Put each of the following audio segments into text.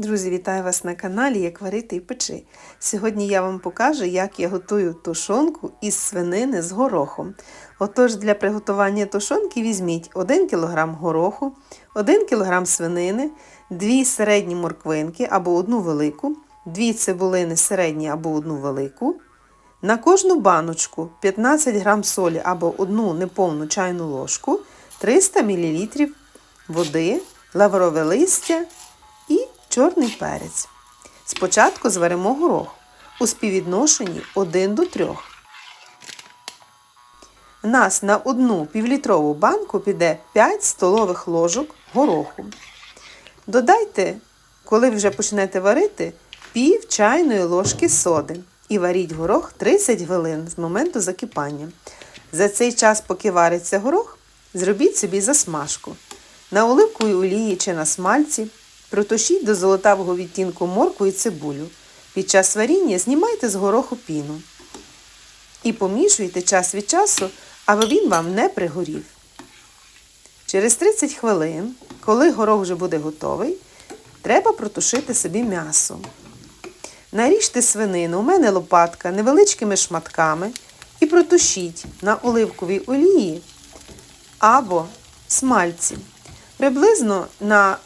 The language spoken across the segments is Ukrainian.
Друзі, вітаю вас на каналі Як варити і печи. Сьогодні я вам покажу, як я готую тушонку із свинини з горохом. Отож, для приготування тушонки візьміть 1 кг гороху, 1 кг свинини, 2 середні морквинки або одну велику, 2 цибулини середні або одну велику. На кожну баночку 15 г солі або одну неповну чайну ложку, 300 мл води, лаврове листя чорний перець. Спочатку зваримо горох у співвідношенні 1 до 3. В нас на одну півлітрову банку піде 5 столових ложок гороху. Додайте, коли вже почнете варити, пів чайної ложки соди і варіть горох 30 хвилин з моменту закипання. За цей час, поки вариться горох, зробіть собі засмажку. На оливковій олії чи на смальці протушіть до золотавого відтінку морку і цибулю. Під час варіння знімайте з гороху піну. І помішуйте час від часу, аби він вам не пригорів. Через 30 хвилин, коли горох вже буде готовий, треба протушити собі м'ясо. Наріжте свинину, у мене лопатка невеличкими шматками і протушіть на оливковій олії або смальці. Приблизно на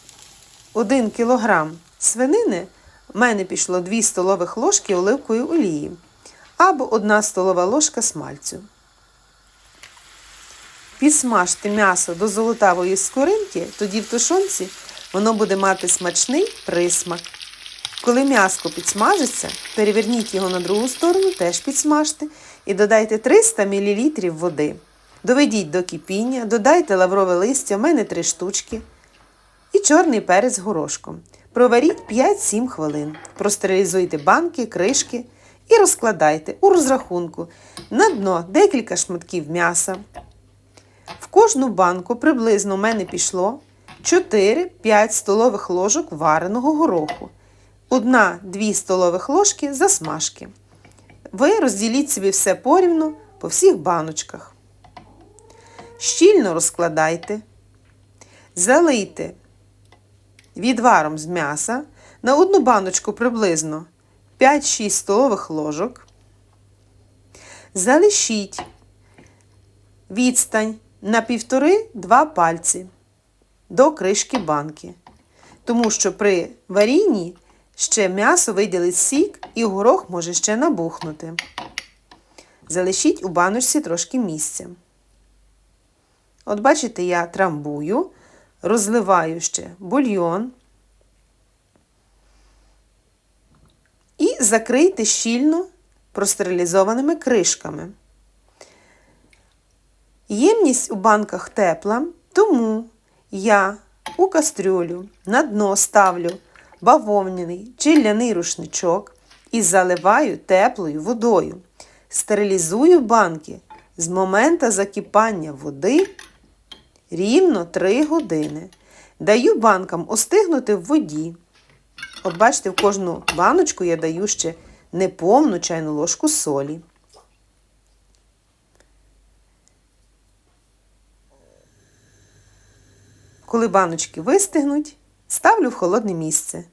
1 кг свинини в мене пішло 2 столових ложки оливкової олії або 1 столова ложка смальцю. Підсмажте м'ясо до золотавої скоринки, тоді в тушонці воно буде мати смачний присмак. Коли м'яско підсмажиться, переверніть його на другу сторону, теж підсмажте і додайте 300 мл води. Доведіть до кипіння, додайте лаврове листя, в мене 3 штучки. Чорний перець горошком. Проваріть 5-7 хвилин. Простерилізуйте банки, кришки і розкладайте у розрахунку на дно декілька шматків м'яса. В кожну банку приблизно в мене пішло 4-5 столових ложок вареного гороху. 1-2 столових ложки засмажки. Ви розділіть собі все порівну по всіх баночках. Щільно розкладайте, залийте відваром з м'яса на одну баночку приблизно 5-6 столових ложок. Залишіть відстань на 1,5-2 пальці до кришки банки. Тому що при варінні ще м'ясо виділить сік і горох може ще набухнути. Залишіть у баночці трошки місця. От бачите, я трамбую, розливаю ще бульйон і закрийте щільно простерилізованими кришками. Ємність у банках тепла, тому я у кастрюлю на дно ставлю бавовняний чи ляний рушничок і заливаю теплою водою. Стерилізую банки з моменту закипання води рівно 3 години. Даю банкам остигнути в воді. От бачите, в кожну баночку я даю ще неповну чайну ложку солі. Коли баночки вистигнуть, ставлю в холодне місце.